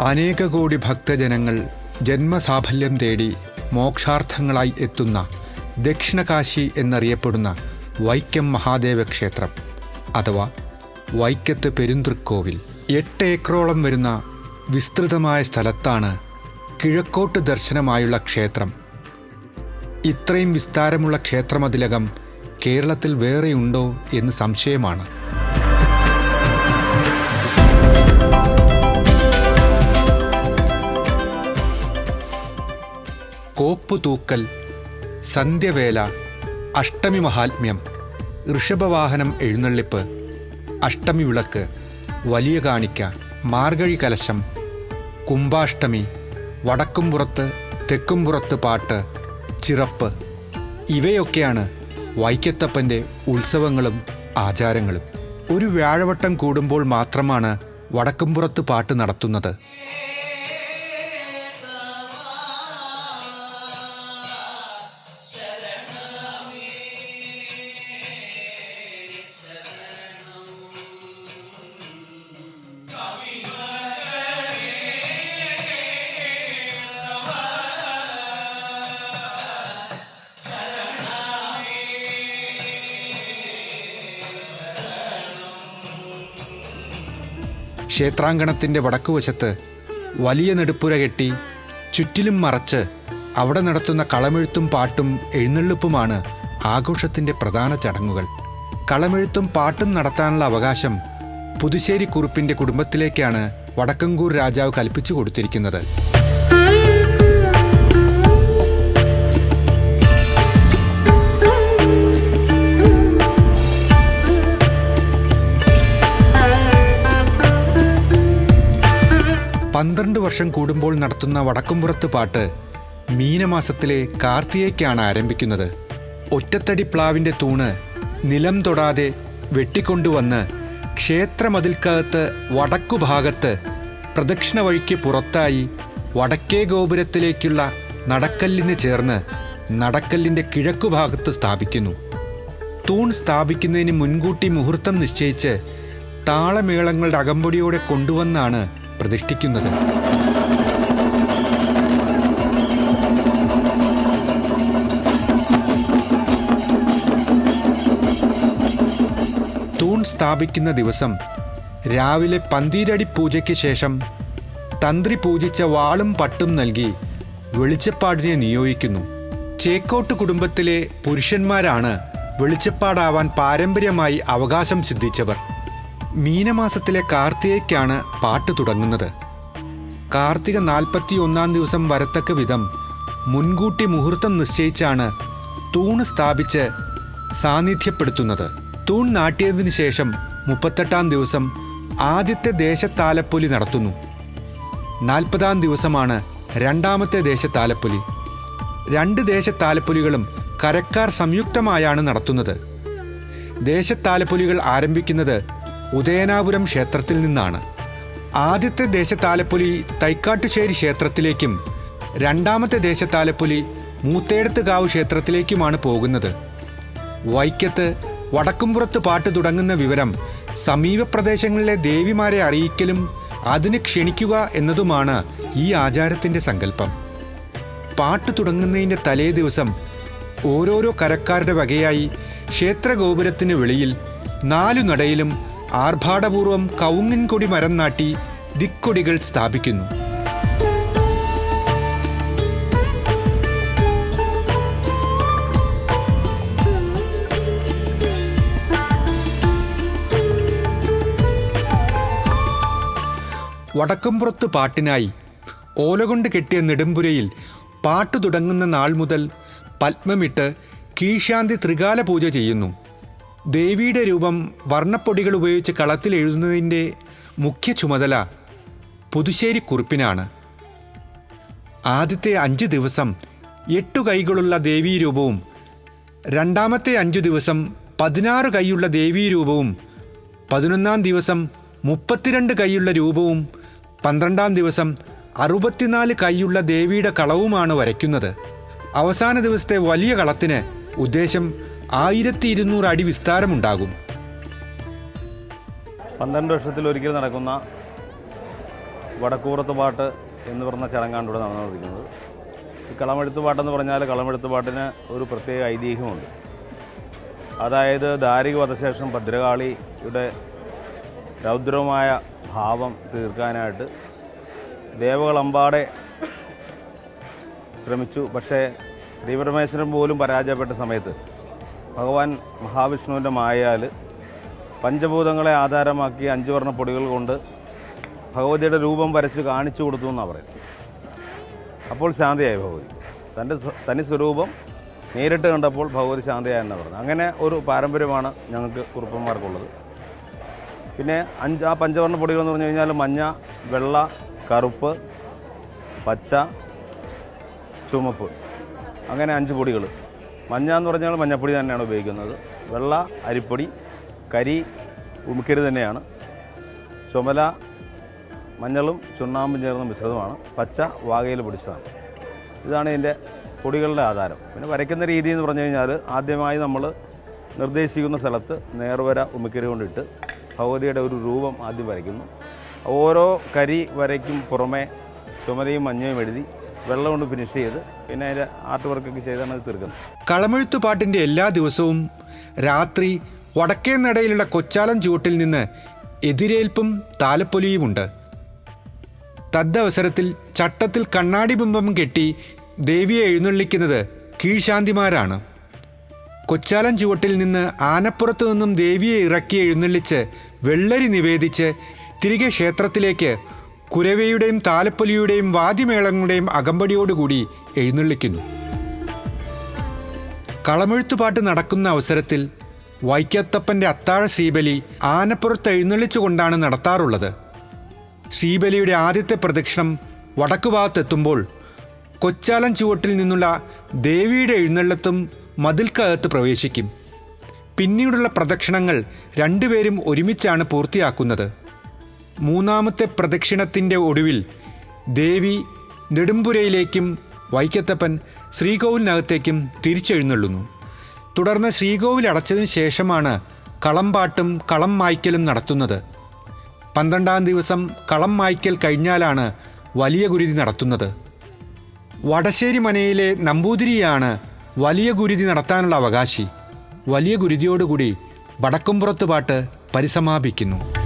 അനേക കോടി ഭക്തജനങ്ങൾ ജന്മസാഫല്യം തേടി മോക്ഷാർത്ഥങ്ങളായി എത്തുന്ന ദക്ഷിണകാശി എന്നറിയപ്പെടുന്ന വൈക്കം മഹാദേവ ക്ഷേത്രം അഥവാ വൈക്കത്ത് പെരുന്തൃക്കോവിൽ. എട്ട് ഏക്കറോളം വരുന്ന വിസ്തൃതമായ സ്ഥലത്താണ് കിഴക്കോട്ട് ദർശനമായുള്ള ക്ഷേത്രം. ഇത്രയും വിസ്താരമുള്ള ക്ഷേത്രമതിലകം കേരളത്തിൽ വേറെയുണ്ടോ എന്ന് സംശയമാണ്. കോപ്പു തൂക്കൽ സന്ധ്യവേല അഷ്ടമി മഹാത്മ്യം ഋഷഭവാഹനം എഴുന്നള്ളിപ്പ് അഷ്ടമി വിളക്ക് വലിയ കാണിക്ക മാർഗഴി കലശം കുംഭാഷ്ടമി വടക്കുംപുറത്ത് തെക്കുംപുറത്ത് പാട്ട് ചിറപ്പ്. ഇവയൊക്കെയാണ് വൈക്കത്തപ്പന്റെ ഉത്സവങ്ങളും ആചാരങ്ങളും. ഒരു വ്യാഴവട്ടം കൂടുമ്പോൾ മാത്രമാണ് വടക്കുംപുറത്ത് പാട്ട് നടത്തുന്നത്. ക്ഷേത്രാങ്കണത്തിന്റെ വടക്കുവശത്ത് വലിയ നെടുപ്പുര കെട്ടി ചുറ്റിലും മറച്ച് അവിടെ നടത്തുന്ന കളമെഴുത്തും പാട്ടും എഴുന്നള്ളിപ്പുമാണ് ആഘോഷത്തിന്റെ പ്രധാന ചടങ്ങുകൾ. കളമെഴുത്തും പാട്ടും നടത്താനുള്ള അവകാശം പുതുശ്ശേരി കുറുപ്പിന്റെ കുടുംബത്തിലേക്കാണ് വടക്കങ്കൂർ രാജാവ് കൽപ്പിച്ചു കൊടുത്തിരിക്കുന്നത്. പന്ത്രണ്ട് വർഷം കൂടുമ്പോൾ നടത്തുന്ന വടക്കുംപുറത്ത് പാട്ട് മീനമാസത്തിലെ കാർത്തികയ്ക്കാണ് ആരംഭിക്കുന്നത്. ഒറ്റത്തടി പ്ലാവിന്റെ തൂണ് നിലം തൊടാതെ വെട്ടിക്കൊണ്ടുവന്ന് ക്ഷേത്രമതിൽക്കകത്ത് വടക്കുഭാഗത്ത് പ്രദക്ഷിണ വഴിക്ക് പുറത്തായി വടക്കേ ഗോപുരത്തിലേക്കുള്ള നടക്കല്ലിന് ചേർന്ന് നടക്കല്ലിന്റെ കിഴക്കുഭാഗത്ത് സ്ഥാപിക്കുന്നു. തൂൺ സ്ഥാപിക്കുന്നതിന് മുൻകൂട്ടി മുഹൂർത്തം നിശ്ചയിച്ച് താളമേളങ്ങളുടെ അകമ്പടിയോടെ കൊണ്ടുവന്നാണ് പ്രതിഷ്ഠിക്കുന്നത്. തൂൺ സ്ഥാപിക്കുന്ന ദിവസം രാവിലെ പന്തീരടി പൂജയ്ക്ക് ശേഷം തന്ത്രി പൂജിച്ച വാളും പട്ടും നൽകി വെളിച്ചപ്പാടിനെ നിയോഗിക്കുന്നു. ചേക്കോട്ട് കുടുംബത്തിലെ പുരുഷന്മാരാണ് വെളിച്ചപ്പാടാവാൻ പാരമ്പര്യമായി അവകാശം സിദ്ധിച്ചവർ. മീനമാസത്തിലെ കാർത്തികയ്ക്കാണ് പാട്ട് തുടങ്ങുന്നത്. കാർത്തിക നാൽപ്പത്തി ഒന്നാം ദിവസം വരത്തക്ക വിധം മുൻകൂട്ടി മുഹൂർത്തം നിശ്ചയിച്ചാണ് തൂണ് സ്ഥാപിച്ച് സാന്നിധ്യപ്പെടുത്തുന്നത്. തൂൺ നാട്ടിയതിനു ശേഷം മുപ്പത്തെട്ടാം ദിവസം ആദ്യത്തെ ദേശത്താലപ്പൊലി നടത്തുന്നു. നാൽപ്പതാം ദിവസമാണ് രണ്ടാമത്തെ ദേശത്താലപ്പൊലി. രണ്ട് ദേശത്താലപ്പൊലികളും കരക്കാർ സംയുക്തമായാണ് നടത്തുന്നത്. ദേശത്താലപ്പൊലികൾ ആരംഭിക്കുന്നത് ഉദയനാപുരം ക്ഷേത്രത്തിൽ നിന്നാണ്. ആദ്യത്തെ ദേശത്താലപ്പൊലി തൈക്കാട്ടുശ്ശേരി ക്ഷേത്രത്തിലേക്കും രണ്ടാമത്തെ ദേശത്താലപ്പൊലി മൂത്തേടത്തുകാവ് ക്ഷേത്രത്തിലേക്കുമാണ് പോകുന്നത്. വൈക്കത്ത് വടക്കുംപുറത്ത് പാട്ട് തുടങ്ങുന്ന വിവരം സമീപ പ്രദേശങ്ങളിലെ ദേവിമാരെ അറിയിക്കലും അതിന് ക്ഷണിക്കുക എന്നതുമാണ് ഈ ആചാരത്തിന്റെ സങ്കല്പം. പാട്ട് തുടങ്ങുന്നതിന്റെ തലേ ദിവസം ഓരോരോ കരക്കാരുടെ വകയായി ക്ഷേത്രഗോപുരത്തിന് വെളിയിൽ നാലു നടയിലും ആർഭാടപൂർവം കൗങ്ങിൻ കൊടി മരം നാട്ടി ദിക്കൊടികൾ സ്ഥാപിക്കുന്നു. വടക്കുംപുറത്ത് പാട്ടിനായി ഓലകൊണ്ട് കെട്ടിയ നെടുമ്പുരയിൽ പാട്ടു തുടങ്ങുന്ന നാൾ മുതൽ പത്മമിട്ട് കീഴ്ശാന്തി ത്രികാല പൂജ ചെയ്യുന്നു. ദേവിയുടെ രൂപം വർണപ്പൊടികൾ ഉപയോഗിച്ച് കളത്തിൽ എഴുതുന്നതിന്റെ മുഖ്യ ചുമതല പുതുശ്ശേരി കുറിപ്പിനാണ്. ആദ്യത്തെ അഞ്ച് ദിവസം എട്ടു കൈകളുള്ള ദേവീരൂപവും രണ്ടാമത്തെ അഞ്ചു ദിവസം പതിനാറ് കൈയുള്ള ദേവീരൂപവും പതിനൊന്നാം ദിവസം മുപ്പത്തിരണ്ട് കൈയുള്ള രൂപവും പന്ത്രണ്ടാം ദിവസം അറുപത്തിനാല് കൈയുള്ള ദേവിയുടെ കളവുമാണ് വരയ്ക്കുന്നത്. അവസാന ദിവസത്തെ വലിയ കളത്തിന് ഉദ്ദേശം ആയിരത്തി ഇരുന്നൂറ് അടി വിസ്താരമുണ്ടാകും. പന്ത്രണ്ട് വർഷത്തിൽ ഒരിക്കൽ നടക്കുന്ന വടക്കൂറത്ത് പാട്ട് എന്ന് പറഞ്ഞ ചടങ്ങാണ് ഇവിടെ നടന്നുകൊണ്ടിരിക്കുന്നത്. ഈ കളമെഴുത്ത് പാട്ടെന്ന് പറഞ്ഞാൽ കളമെഴുത്ത് പാട്ടിന് ഒരു പ്രത്യേക ഐതിഹ്യമുണ്ട്. അതായത് ദാരിക വധശേഷം ഭദ്രകാളിയുടെ രൗദ്രമായ ഭാവം തീർക്കാനായിട്ട് ദേവകളമ്പാടെ ശ്രമിച്ചു. പക്ഷേ ശ്രീപരമേശ്വരൻ പോലും പരാജയപ്പെട്ട സമയത്ത് ഭഗവാൻ മഹാവിഷ്ണുവിന്റെ മായയാൽ പഞ്ചഭൂതങ്ങളെ ആധാരമാക്കി അഞ്ചു വർണ പൊടികൾ കൊണ്ട് ഭഗവതിയുടെ രൂപം വരച്ച് കാണിച്ചു കൊടുത്തു എന്നാണ് പറയുന്നത്. അപ്പോൾ ശാന്തിയായി ഭഗവതി. തന്റെ തനി സ്വരൂപം നേരിട്ട് കണ്ടപ്പോൾ ഭഗവതി ശാന്തയായി എന്നാണ് പറഞ്ഞത് അങ്ങനെ ഒരു പാരമ്പര്യമാണ് ഞങ്ങൾക്ക് കുറുപ്പന്മാർക്കുള്ളത്. പിന്നെ അഞ്ച് ആ പഞ്ചവർണ പൊടികൾ എന്ന് പറഞ്ഞു കഴിഞ്ഞാൽ മഞ്ഞ വെള്ള കറുപ്പ് പച്ച ചുമപ്പ്. അങ്ങനെ അഞ്ച് പൊടികൾ. മഞ്ഞ എന്ന് പറഞ്ഞാൽ മഞ്ഞപ്പൊടി തന്നെയാണ് ഉപയോഗിക്കുന്നത്. വെള്ള അരിപ്പൊടി കരി ഉമിക്കരി തന്നെയാണ്. ചുമല മഞ്ഞളും ചുണ്ണാമ്പും ചേർന്ന മിശ്രിതമാണ്. പച്ച വാകയിൽ പൊടിച്ചതാണ്. ഇതാണ് ഇതിന്റെ പൊടികളുടെ ആധാരം. പിന്നെ വരയ്ക്കുന്ന രീതി എന്ന് പറഞ്ഞു കഴിഞ്ഞാൽ ആദ്യമായി നമ്മൾ നിർദ്ദേശിക്കുന്ന സ്ഥലത്ത് നേർവര ഉമിക്കരി കൊണ്ടിട്ട് ഭഗവതിയുടെ ഒരു രൂപം ആദ്യം വരയ്ക്കുന്നു. ഓരോ കരി വരയ്ക്കും പുറമെ ചുമലയും മഞ്ഞയും എഴുതി വെള്ളം കൊണ്ട് ഫിനിഷ് ചെയ്ത് പിന്നെ അതിന്റെ ആർട്ട് വർക്കൊക്കെ ചെയ്താണ് അത് തീർക്കുന്നത്. കളമെഴുത്തു പാട്ടിന്റെ എല്ലാ ദിവസവും രാത്രി വടക്കേ നടയിലുള്ള കൊച്ചാലം ചുവട്ടിൽ നിന്ന് എതിരേൽപ്പും താലപ്പൊലിയുമുണ്ട്. തദ്വസരത്തിൽ ചട്ടത്തിൽ കണ്ണാടി ബിംബം കെട്ടി ദേവിയെ എഴുന്നള്ളിക്കുന്നത് കീഴ്ശാന്തിമാരാണ്. കൊച്ചാലം ചുവട്ടിൽ നിന്ന് ആനപ്പുറത്തു നിന്നും ദേവിയെ ഇറക്കി എഴുന്നള്ളിച്ച് വെള്ളരി നിവേദിച്ച് തിരികെ ക്ഷേത്രത്തിലേക്ക് കുരവയുടെയും താലപ്പൊലിയുടെയും വാദ്യമേളങ്ങളുടെയും അകമ്പടിയോടുകൂടി എഴുന്നള്ളിക്കുന്നു. കളമെഴുത്തുപാട്ട് നടക്കുന്ന അവസരത്തിൽ വൈക്കത്തപ്പന്റെ അത്താഴ ശ്രീബലി ആനപ്പുറത്ത് എഴുന്നള്ളിച്ചുകൊണ്ടാണ് നടത്താറുള്ളത്. ശ്രീബലിയുടെ ആദ്യത്തെ പ്രദക്ഷിണം വടക്കുഭാഗത്തെത്തുമ്പോൾ കൊച്ചാലം ചുവട്ടിൽ നിന്നുള്ള ദേവിയുടെ എഴുന്നള്ളത്തും മതിൽക്കകത്ത് പ്രവേശിക്കും. പിന്നീടുള്ള പ്രദക്ഷിണങ്ങൾ രണ്ടുപേരും ഒരുമിച്ചാണ് പൂർത്തിയാക്കുന്നത്. മൂന്നാമത്തെ പ്രദക്ഷിണത്തിന്റെ ഒടുവിൽ ദേവി നെടുമ്പുരയിലേക്കും വൈക്കത്തപ്പൻ ശ്രീകോവിലിനകത്തേക്കും തിരിച്ചെഴുന്നള്ളുന്നു. തുടർന്ന് ശ്രീകോവിൽ അടച്ചതിന് ശേഷമാണ് കളംപാട്ടും കളം മായ്ക്കലും നടത്തുന്നത്. പന്ത്രണ്ടാം ദിവസം കളം മായ്ക്കൽ കഴിഞ്ഞാലാണ് വലിയ ഗുരുതി നടത്തുന്നത്. വടശ്ശേരി മനയിലെ നമ്പൂതിരിയാണ് വലിയ ഗുരുതി നടത്താനുള്ള അവകാശി. വലിയ ഗുരുതിയോടുകൂടി വടക്കുംപുറത്ത് പാട്ട് പരിസമാപിക്കുന്നു.